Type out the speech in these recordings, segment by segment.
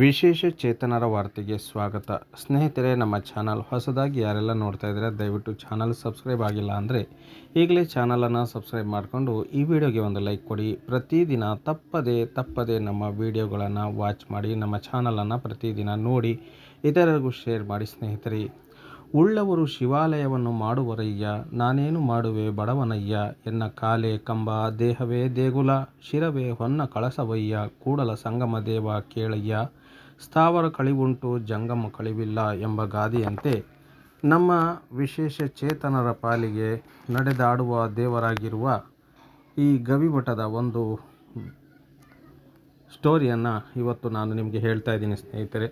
ವಿಶೇಷ ಚೇತನರ ವಾರ್ತೆಗೆ ಸ್ವಾಗತ. ಸ್ನೇಹಿತರೆ, ನಮ್ಮ ಚಾನಲ್ ಹೊಸದಾಗಿ ಯಾರೆಲ್ಲ ನೋಡ್ತಾ ಇದ್ದಾರೆ, ದಯವಿಟ್ಟು ಚಾನಲ್ ಸಬ್ಸ್ಕ್ರೈಬ್ ಆಗಿಲ್ಲ ಅಂದರೆ ಈಗಲೇ ಚಾನಲನ್ನು ಸಬ್ಸ್ಕ್ರೈಬ್ ಮಾಡಿಕೊಂಡು ಈ ವಿಡಿಯೋಗೆ ಒಂದು ಲೈಕ್ ಕೊಡಿ. ಪ್ರತಿದಿನ ತಪ್ಪದೆ ತಪ್ಪದೆ ನಮ್ಮ ವಿಡಿಯೋಗಳನ್ನು ವಾಚ್ ಮಾಡಿ, ನಮ್ಮ ಚಾನಲನ್ನು ಪ್ರತಿದಿನ ನೋಡಿ, ಇತರರಿಗೂ ಶೇರ್ ಮಾಡಿ ಸ್ನೇಹಿತರೆ. ಉಳ್ಳವರು ಶಿವಾಲಯವನ್ನು ಮಾಡುವರಯ್ಯ, ನಾನೇನು ಮಾಡುವೆ ಬಡವನಯ್ಯ, ಎನ್ನ ಕಾಲೆ ಕಂಬ, ದೇಹವೇ ದೇಗುಲ, ಶಿರವೇ ಹೊನ್ನ ಕಳಸವಯ್ಯ, ಕೂಡಲ ಸಂಗಮ ದೇವ ಕೇಳಯ್ಯ ಸ್ಥಾವರ ಕಳಿವುಂಟು, ಜಂಗಮ ಕಳಿವಿಲ್ಲ ಎಂಬ ಗಾದೆಯಂತೆ ನಮ್ಮ ವಿಶೇಷ ಚೇತನರ ಪಾಲಿಗೆ ನಡೆದಾಡುವ ದೇವರಾಗಿರುವ ಈ ಗವಿಮಠದ ಒಂದು ಸ್ಟೋರಿಯನ್ನು ಇವತ್ತು ನಾನು ನಿಮಗೆ ಹೇಳ್ತಾ ಇದ್ದೀನಿ ಸ್ನೇಹಿತರೆ.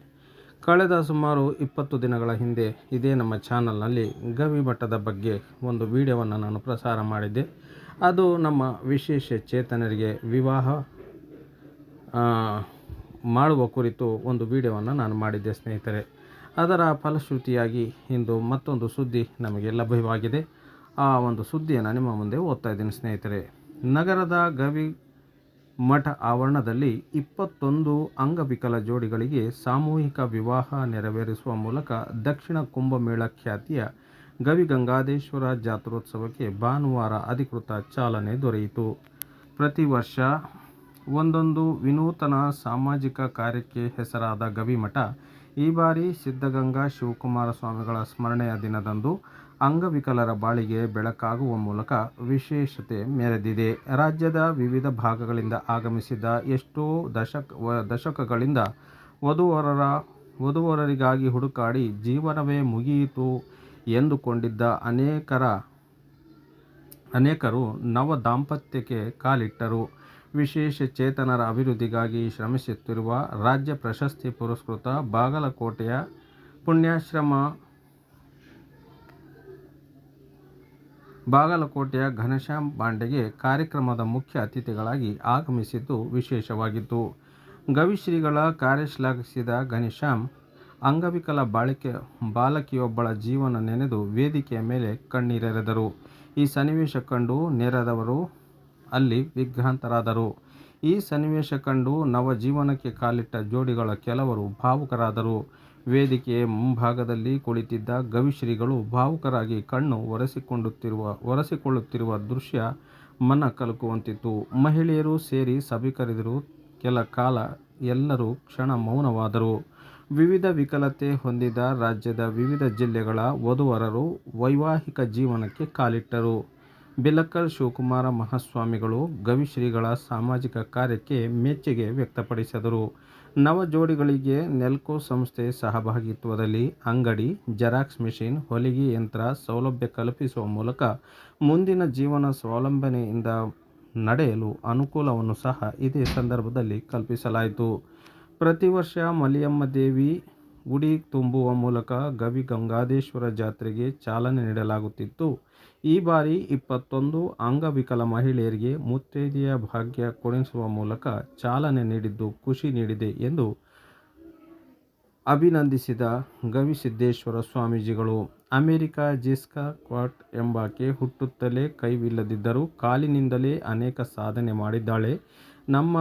ಕಳೆದ ಸುಮಾರು ಇಪ್ಪತ್ತು ದಿನಗಳ ಹಿಂದೆ ಇದೇ ನಮ್ಮ ಚಾನಲ್ನಲ್ಲಿ ಗವಿಮಠದ ಬಗ್ಗೆ ಒಂದು ವಿಡಿಯೋವನ್ನು ನಾನು ಪ್ರಸಾರ ಮಾಡಿದ್ದೆ. ಅದು ನಮ್ಮ ವಿಶೇಷ ಚೇತನರಿಗೆ ವಿವಾಹ ಮಾಡುವ ಕುರಿತು ಒಂದು ವಿಡಿಯೋವನ್ನು ನಾನು ಮಾಡಿದ್ದೆ, ಸ್ನೇಹಿತರೆ. ಅದರ ಫಲಶ್ರುತಿಯಾಗಿ ಇಂದು ಮತ್ತೊಂದು ಸುದ್ದಿ ನಮಗೆ ಲಭ್ಯವಾಗಿದೆ. ಆ ಒಂದು ಸುದ್ದಿಯನ್ನು ನಿಮ್ಮ ಮುಂದೆ ಓದ್ತಾ ಇದ್ದೀನಿ, ಸ್ನೇಹಿತರೆ. ನಗರದ ಗವಿ ಮಠ ಆವರಣದಲ್ಲಿ ಇಪ್ಪತ್ತೊಂದು ಅಂಗವಿಕಲ ಜೋಡಿಗಳಿಗೆ ಸಾಮೂಹಿಕ ವಿವಾಹ ನೆರವೇರಿಸುವ ಮೂಲಕ ದಕ್ಷಿಣ ಕುಂಭಮೇಳ ಖ್ಯಾತಿಯ ಗವಿಗಂಗಾಧೇಶ್ವರ ಜಾತ್ರೋತ್ಸವಕ್ಕೆ ಭಾನುವಾರ ಅಧಿಕೃತ ಚಾಲನೆ ದೊರೆಯಿತು. ಪ್ರತಿ ವರ್ಷ ಒಂದೊಂದು ವಿನೂತನ ಸಾಮಾಜಿಕ ಕಾರ್ಯಕ್ಕೆ ಹೆಸರಾದ ಗವಿಮಠ, ಈ ಬಾರಿ ಸಿದ್ಧಗಂಗಾ ಶಿವಕುಮಾರ ಸ್ವಾಮಿಗಳ ಸ್ಮರಣೆಯ ದಿನದಂದು ಅಂಗವಿಕಲರ ಬಾಳಿಗೆ ಬೆಳಕಾಗುವ ಮೂಲಕ ವಿಶೇಷತೆ ಮೆರೆದಿದೆ. ರಾಜ್ಯದ ವಿವಿಧ ಭಾಗಗಳಿಂದ ಆಗಮಿಸಿದ ಎಷ್ಟೋ ದಶಕ ದಶಕಗಳಿಂದ ವಧುವರರ, ವಧುವರರಿಗಾಗಿ ಹುಡುಕಾಡಿ ಜೀವನವೇ ಮುಗಿಯಿತು ಎಂದುಕೊಂಡಿದ್ದ ಅನೇಕರ, ಅನೇಕರು ನವ ದಾಂಪತ್ಯಕ್ಕೆ ಕಾಲಿಟ್ಟರು. ವಿಶೇಷ ಚೇತನರ ಅಭಿವೃದ್ಧಿಗಾಗಿ ಶ್ರಮಿಸುತ್ತಿರುವ ರಾಜ್ಯ ಪ್ರಶಸ್ತಿ ಪುರಸ್ಕೃತ ಬಾಗಲಕೋಟೆಯ ಪುಣ್ಯಾಶ್ರಮ ಬಾಗಲಕೋಟೆಯ ಘನಶ್ಯಾಮ್ ಬಾಂಡೆಗೆ ಕಾರ್ಯಕ್ರಮದ ಮುಖ್ಯ ಅತಿಥಿಗಳಾಗಿ ಆಗಮಿಸಿದ್ದು ವಿಶೇಷವಾಗಿತ್ತು. ಗವಿಶ್ರೀಗಳ ಕಾರ್ಯಶ್ಲಾಘಿಸಿದ ಘನಶ್ಯಾಮ್ ಅಂಗವಿಕಲ ಬಾಳಿಕೆ ಬಾಲಕಿಯೊಬ್ಬಳ ಜೀವನ ನೆನೆದು ವೇದಿಕೆಯ ಮೇಲೆ ಕಣ್ಣೀರೆರೆದರು. ಈ ಸನ್ನಿವೇಶ ಕಂಡು ನೆರೆದವರು ಅಲ್ಲಿ ವಿಘ್ರಾಂತರಾದರು. ಈ ಸನ್ನಿವೇಶ ಕಂಡು ನವ ಜೀವನಕ್ಕೆ ಕಾಲಿಟ್ಟ ಜೋಡಿಗಳ ಕೆಲವರು ಭಾವುಕರಾದರು. ವೇದಿಕೆಯ ಮುಂಭಾಗದಲ್ಲಿ ಕುಳಿತಿದ್ದ ಗವಿಶ್ರೀಗಳು ಭಾವುಕರಾಗಿ ಕಣ್ಣು ಒರೆಸಿಕೊಂಡುತ್ತಿರುವ, ಒರೆಸಿಕೊಳ್ಳುತ್ತಿರುವ ದೃಶ್ಯ ಮನ ಕಲುಕುವಂತಿತ್ತು. ಮಹಿಳೆಯರು ಸೇರಿ ಸಭೆ ಕರೆದರು ಕೆಲ ಕಾಲ ಎಲ್ಲರೂ ಕ್ಷಣ ಮೌನವಾದರು. ವಿವಿಧ ವಿಕಲತೆ ಹೊಂದಿದ ರಾಜ್ಯದ ವಿವಿಧ ಜಿಲ್ಲೆಗಳ ವಧುವರರು ವೈವಾಹಿಕ ಜೀವನಕ್ಕೆ ಕಾಲಿಟ್ಟರು. ಬಿಲಕ್ಕಲ್ ಶಿವಕುಮಾರ ಮಹಾಸ್ವಾಮಿಗಳು ಗವಿಶ್ರೀಗಳ ಸಾಮಾಜಿಕ ಕಾರ್ಯಕ್ಕೆ ಮೆಚ್ಚುಗೆ ವ್ಯಕ್ತಪಡಿಸಿದರು. ನವ ಜೋಡಿಗಳಿಗೆ ನೆಲ್ಕೋ ಸಂಸ್ಥೆ ಸಹಭಾಗಿತ್ವದಲ್ಲಿ ಅಂಗಡಿ, ಜೆರಾಕ್ಸ್ ಮೆಷಿನ್, ಹೊಲಿಗೆ ಯಂತ್ರ ಸೌಲಭ್ಯ ಕಲ್ಪಿಸುವ ಮೂಲಕ ಮುಂದಿನ ಜೀವನ ಸ್ವಾವಲಂಬನೆಯಿಂದ ನಡೆಯಲು ಅನುಕೂಲವನ್ನು ಸಹ ಇದೇ ಸಂದರ್ಭದಲ್ಲಿ ಕಲ್ಪಿಸಲಾಯಿತು. ಪ್ರತಿ ವರ್ಷ ಮಲಿಯಮ್ಮ ದೇವಿ ಗುಡಿ ತುಂಬುವ ಮೂಲಕ ಗವಿ ಗಂಗಾಧೇಶ್ವರ ಜಾತ್ರೆಗೆ ಚಾಲನೆ ನೀಡಲಾಗುತ್ತಿತ್ತು. ಈ ಬಾರಿ ಇಪ್ಪತ್ತೊಂದು ಅಂಗವಿಕಲ ಮಹಿಳೆಯರಿಗೆ ಮುತ್ತೈದೆಯ ಭಾಗ್ಯ ಕೊಡಿಸುವ ಮೂಲಕ ಚಾಲನೆ ನೀಡಿದ್ದು ಖುಷಿ ನೀಡಿದೆ ಎಂದು ಅಭಿನಂದಿಸಿದ ಗವಿಸಿದ್ದೇಶ್ವರ ಸ್ವಾಮೀಜಿಗಳು. ಅಮೆರಿಕ ಜಿಸ್ಕಾ ಕ್ವಾಟ್ ಎಂಬಾಕೆ ಹುಟ್ಟುತ್ತಲೇ ಕೈವಿಲ್ಲದಿದ್ದರೂ ಕಾಲಿನಿಂದಲೇ ಅನೇಕ ಸಾಧನೆ ಮಾಡಿದ್ದಾಳೆ. ನಮ್ಮ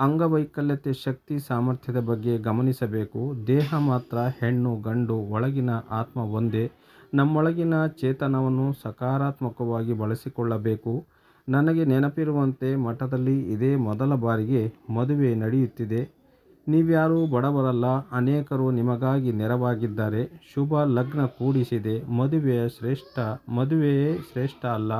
ಅಂಗವೈಕಲ್ಯತೆ, ಶಕ್ತಿ, ಸಾಮರ್ಥ್ಯದ ಬಗ್ಗೆ ಗಮನಿಸಬೇಕು. ದೇಹ ಮಾತ್ರ, ಹೆಣ್ಣು, ಗಂಡು, ಒಳಗಿನ ಆತ್ಮ ಒಂದೇ. ನಮ್ಮೊಳಗಿನ ಚೇತನವನ್ನು ಸಕಾರಾತ್ಮಕವಾಗಿ ಬಳಸಿಕೊಳ್ಳಬೇಕು. ನನಗೆ ನೆನಪಿರುವಂತೆ ಮಠದಲ್ಲಿ ಇದೇ ಮೊದಲ ಬಾರಿಗೆ ಮದುವೆ ನಡೆಯುತ್ತಿದೆ. ನೀವ್ಯಾರೂ ಬಡವರಲ್ಲ, ಅನೇಕರು ನಿಮಗಾಗಿ ನೆರವಾಗಿದ್ದಾರೆ. ಶುಭ ಲಗ್ನ ಕೂಡಿಸಿದೆ. ಮದುವೆಯ ಶ್ರೇಷ್ಠ, ಮದುವೆಯೇ ಶ್ರೇಷ್ಠ ಅಲ್ಲ.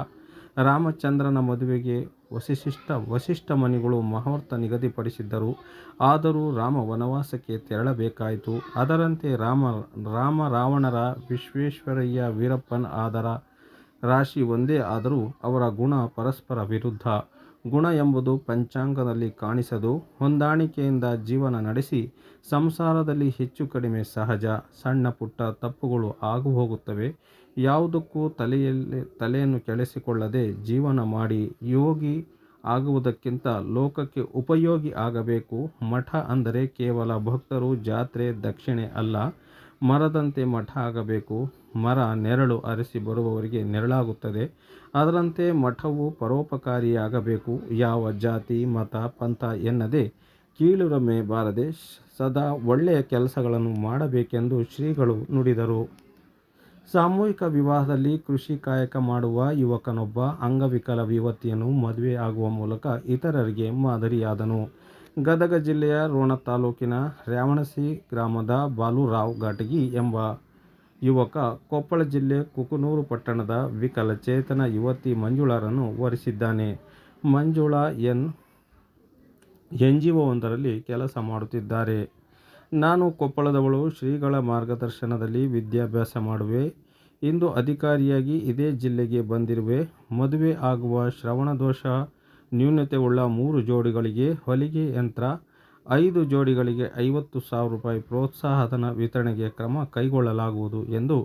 ರಾಮಚಂದ್ರನ ಮದುವೆಗೆ ವಸಿಷ್ಠ ವಶಿಷ್ಠ ಮನಿಗಳು ಮುಹೂರ್ತ ನಿಗದಿಪಡಿಸಿದ್ದರು. ಆದರೂ ರಾಮ ವನವಾಸಕ್ಕೆ ತೆರಳಬೇಕಾಯಿತು. ಅದರಂತೆ ರಾಮ ರಾಮ ರಾವಣರ ವಿಶ್ವೇಶ್ವರಯ್ಯ ವೀರಪ್ಪನ್ ಆದರ ರಾಶಿ ಒಂದೇ ಆದರೂ ಅವರ ಗುಣ ಪರಸ್ಪರ ವಿರುದ್ಧ. ಗುಣ ಎಂಬುದು ಪಂಚಾಂಗದಲ್ಲಿ ಕಾಣಿಸದು, ಹೊಂದಾಣಿಕೆಯಿಂದ ಜೀವನ ನಡೆಸಿ, ಸಂಸಾರದಲ್ಲಿ ಹೆಚ್ಚು ಕಡಿಮೆ ಸಹಜ, ಸಣ್ಣ ಪುಟ್ಟ ತಪ್ಪುಗಳು ಆಗು ಹೋಗುತ್ತವೆ ಯಾವುದಕ್ಕೂ ತಲೆಯಲ್ಲಿ, ತಲೆಯನ್ನು ಕೆಡಿಸಿಕೊಳ್ಳದೆ ಜೀವನ ಮಾಡಿ ಯೋಗಿ ಆಗುವುದಕ್ಕಿಂತ ಲೋಕಕ್ಕೆ ಉಪಯೋಗಿ ಆಗಬೇಕು. ಮಠ ಅಂದರೆ ಕೇವಲ ಭಕ್ತರು, ಜಾತ್ರೆ, ದಕ್ಷಿಣೆ ಅಲ್ಲ. ಮರದಂತೆ ಮಠ ಆಗಬೇಕು. ಮರ ನೆರಳು ಅರಸಿ ಬರುವವರಿಗೆ ನೆರಳಾಗುತ್ತದೆ. ಅದರಂತೆ ಮಠವು ಪರೋಪಕಾರಿಯಾಗಬೇಕು. ಯಾವ ಜಾತಿ, ಮತ, ಪಂಥ ಎನ್ನದೆ ಕೀಳುರಮೆ ಬಾರದೆ ಸದಾ ಒಳ್ಳೆಯ ಕೆಲಸಗಳನ್ನು ಮಾಡಬೇಕೆಂದು ಶ್ರೀಗಳು ನುಡಿದರು. ಸಾಮೂಹಿಕ ವಿವಾಹದಲ್ಲಿ ಕೃಷಿ ಕಾಯಕ ಮಾಡುವ ಯುವಕನೊಬ್ಬ ಅಂಗವಿಕಲ ಯುವತಿಯನ್ನು ಮದುವೆ ಆಗುವ ಮೂಲಕ ಇತರರಿಗೆ ಮಾದರಿಯಾದನು. ಗದಗ ಜಿಲ್ಲೆಯ ರೋಣ ತಾಲೂಕಿನ ರ್ಯಾವಣಸಿ ಗ್ರಾಮದ ಬಾಲುರಾವ್ ಘಾಟಗಿ ಎಂಬ ಯುವಕ ಕೊಪ್ಪಳ ಜಿಲ್ಲೆ ಕುಕನೂರು ಪಟ್ಟಣದ ವಿಕಲಚೇತನ ಯುವತಿ ಮಂಜುಳಾರನ್ನು ವರಿಸಿದ್ದಾನೆ. ಮಂಜುಳಾ ಎನ್. ಎನ್ ಜಿ ಒಂದರಲ್ಲಿ ಕೆಲಸ ಮಾಡುತ್ತಿದ್ದಾರೆ. ನಾನು ಕೊಪ್ಪಳದವಳು, ಶ್ರೀಗಳ ಮಾರ್ಗದರ್ಶನದಲ್ಲಿ ವಿದ್ಯಾಭ್ಯಾಸ ಮಾಡುವೆ. ಇಂದು ಅಧಿಕಾರಿಯಾಗಿ ಇದೇ ಜಿಲ್ಲೆಗೆ ಬಂದಿರುವೆ. ಮದುವೆ ಆಗುವ ಶ್ರವಣದೋಷ ನ್ಯೂನತೆಯುಳ್ಳ ಮೂರು ಜೋಡಿಗಳಿಗೆ ಹೊಲಿಗೆ ಯಂತ್ರ, ಐದು ಜೋಡಿಗಳಿಗೆ ಐವತ್ತು ಸಾವಿರ ರೂಪಾಯಿ ಪ್ರೋತ್ಸಾಹಧನ ವಿತರಣೆಗೆ ಕ್ರಮ ಕೈಗೊಳ್ಳಲಾಗುವುದು ಎಂದು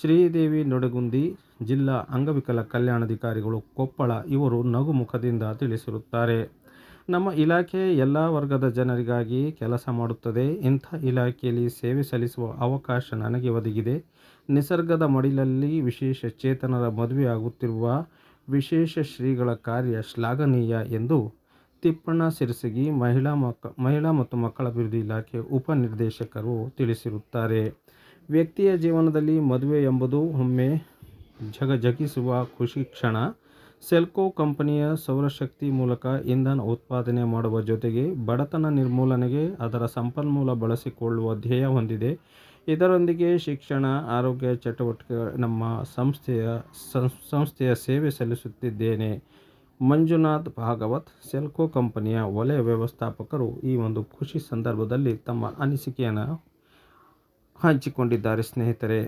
ಶ್ರೀದೇವಿ ನೊಡಗುಂದಿ ಜಿಲ್ಲಾ ಅಂಗವಿಕಲ ಕಲ್ಯಾಣಾಧಿಕಾರಿಗಳು ಕೊಪ್ಪಳ ಇವರು ನಗುಮುಖದಿಂದ ತಿಳಿಸಿರುತ್ತಾರೆ. ನಮ್ಮ ಇಲಾಖೆ ಎಲ್ಲ ವರ್ಗದ ಜನರಿಗಾಗಿ ಕೆಲಸ ಮಾಡುತ್ತದೆ. ಇಂಥ ಇಲಾಖೆಯಲ್ಲಿ ಸೇವೆ ಸಲ್ಲಿಸುವ ಅವಕಾಶ ನನಗೆ ಒದಗಿದೆ. ನಿಸರ್ಗದ ಮಡಿಲಲ್ಲಿ ವಿಶೇಷ ಚೇತನರ ಮದುವೆಯಾಗುತ್ತಿರುವ ವಿಶೇಷ ಶ್ರೀಗಳ ಕಾರ್ಯ ಶ್ಲಾಘನೀಯ ಎಂದು ತಿಪ್ಪಣ್ಣ ಸಿರಸಗಿ ಮಹಿಳಾ ಮಕ್ಕ ಮಹಿಳಾ ಮತ್ತು ಮಕ್ಕಳ ಅಭಿವೃದ್ಧಿ ಇಲಾಖೆ ಉಪನಿರ್ದೇಶಕರು ತಿಳಿಸಿರುತ್ತಾರೆ. ವ್ಯಕ್ತಿಯ ಜೀವನದಲ್ಲಿ ಮದುವೆ ಎಂಬುದು ಒಮ್ಮೆ ಜಗಜಗಿಸುವ ಖುಷಿ ಕ್ಷಣ. ಸೆಲ್ಕೋ ಕಂಪನಿಯ ಸೌರಶಕ್ತಿ ಮೂಲಕ ಇಂಧನ ಉತ್ಪಾದನೆ ಮಾಡುವ ಜೊತೆಗೆ ಬಡತನ ನಿರ್ಮೂಲನೆಗೆ ಅದರ ಸಂಪನ್ಮೂಲ ಬಳಸಿಕೊಳ್ಳುವ ಧ್ಯೇಯ ಹೊಂದಿದೆ. ಇದರೊಂದಿಗೆ ಶಿಕ್ಷಣ, ಆರೋಗ್ಯ ಚಟುವಟಿಕೆ ನಮ್ಮ ಸಂಸ್ಥೆಯ ಸಂಸ್ಥೆಯ ಸೇವೆ ಸಲ್ಲಿಸುತ್ತಿದ್ದೇನೆ. ಮಂಜುನಾಥ್ ಭಾಗವತ್ ಸೆಲ್ಕೋ ಕಂಪನಿಯ ವಲಯ ವ್ಯವಸ್ಥಾಪಕರು ಈ ಒಂದು ಖುಷಿ ಸಂದರ್ಭದಲ್ಲಿ ತಮ್ಮ ಅನಿಸಿಕೆಯನ್ನು ಹಂಚಿಕೊಂಡಿದ್ದಾರೆ. ಸ್ನೇಹಿತರೆ,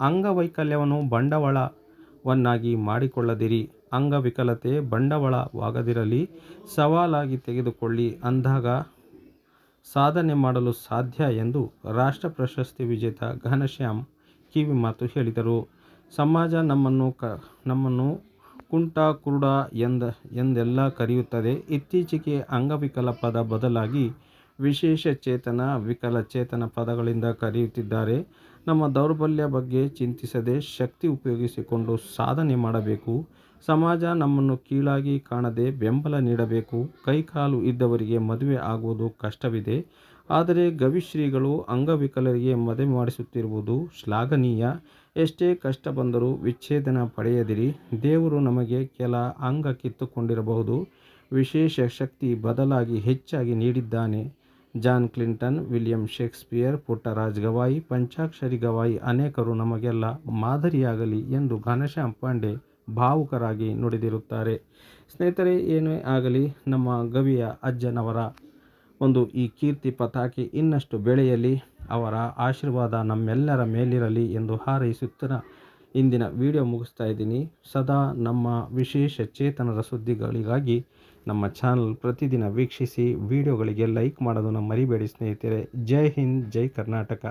ಅಂಗವೈಕಲ್ಯವನ್ನು ಬಂಡವಾಳವನ್ನಾಗಿ ಮಾಡಿಕೊಳ್ಳದಿರಿ. ಅಂಗವಿಕಲತೆ ಬಂಡವಾಳವಾಗದಿರಲಿ. ಸವಾಲಾಗಿ ತೆಗೆದುಕೊಳ್ಳಿ. ಅಂದಾಗ ಸಾಧನೆ ಮಾಡಲು ಸಾಧ್ಯ ಎಂದು ರಾಷ್ಟ್ರ ಪ್ರಶಸ್ತಿ ವಿಜೇತ ಘನಶ್ಯಾಮ್ ಕಿವಿಮಾತು ಹೇಳಿದರು. ಸಮಾಜ ನಮ್ಮನ್ನು ಕ, ನಮ್ಮನ್ನು ಕುಂಟ ಕುರುಡ ಎಂದ, ಎಂದೆಲ್ಲ ಕರೆಯುತ್ತದೆ. ಇತ್ತೀಚೆಗೆ ಅಂಗವಿಕಲ ಪದ ಬದಲಾಗಿ ವಿಶೇಷ ಚೇತನ, ವಿಕಲಚೇತನ ಪದಗಳಿಂದ ಕರೆಯುತ್ತಿದ್ದಾರೆ. ನಮ್ಮ ದೌರ್ಬಲ್ಯ ಬಗ್ಗೆ ಚಿಂತಿಸದೆ ಶಕ್ತಿ ಉಪಯೋಗಿಸಿಕೊಂಡು ಸಾಧನೆ ಮಾಡಬೇಕು. ಸಮಾಜ ನಮ್ಮನ್ನು ಕೀಳಾಗಿ ಕಾಣದೆ ಬೆಂಬಲ ನೀಡಬೇಕು. ಕೈಕಾಲು ಇದ್ದವರಿಗೆ ಮದುವೆ ಆಗುವುದು ಕಷ್ಟವಿದೆ. ಆದರೆ ಗವಿಶ್ರೀಗಳು ಅಂಗವಿಕಲರಿಗೆ ಮದುವೆ ಮಾಡಿಸುತ್ತಿರುವುದು ಶ್ಲಾಘನೀಯ. ಎಷ್ಟೇ ಕಷ್ಟ ಬಂದರೂ ವಿಚ್ಛೇದನ ಪಡೆಯದಿರಿ. ದೇವರು ನಮಗೆ ಕೆಲ ಅಂಗ ಕಿತ್ತುಕೊಂಡಿರಬಹುದು. ವಿಶೇಷ ಶಕ್ತಿ ಬದಲಾಗಿ ಹೆಚ್ಚಾಗಿ ನೀಡಿದ್ದಾನೆ. John Clinton, William Shakespeare, Puttaraj Gavai, Panchakshari Gavai ಅನೇಕರು ನಮಗೆಲ್ಲ ಮಾದರಿಯಾಗಲಿ ಎಂದು ಘನಶ್ಯಾಮ್ ಪಾಂಡೆ ಭಾವುಕರಾಗಿ ನುಡಿದಿರುತ್ತಾರೆ. ಸ್ನೇಹಿತರೆ, ಏನೇ ಆಗಲಿ ನಮ್ಮ ಗವಿಯ ಅಜ್ಜನವರ ಒಂದು ಈ ಕೀರ್ತಿ ಪತಾಕೆ ಇನ್ನಷ್ಟು ಬೆಳೆಯಲಿ, ಅವರ ಆಶೀರ್ವಾದ ನಮ್ಮೆಲ್ಲರ ಮೇಲಿರಲಿ ಎಂದು ಹಾರೈಸುತ್ತಾ ಇಂದಿನ ವಿಡಿಯೋ ಮುಗಿಸ್ತಾ ಇದ್ದೀನಿ. ಸದಾ ನಮ್ಮ ವಿಶೇಷ ಚೇತನರ ಸುದ್ದಿಗಳಿಗಾಗಿ ನಮ್ಮ ಚಾನಲ್ ಪ್ರತಿದಿನ ವೀಕ್ಷಿಸಿ, ವಿಡಿಯೋಗಳಿಗೆ ಲೈಕ್ ಮಾಡೋದನ್ನು ಮರಿಬೇಡಿ ಸ್ನೇಹಿತರೆ. ಜೈ ಹಿಂದ್, ಜೈ ಕರ್ನಾಟಕ.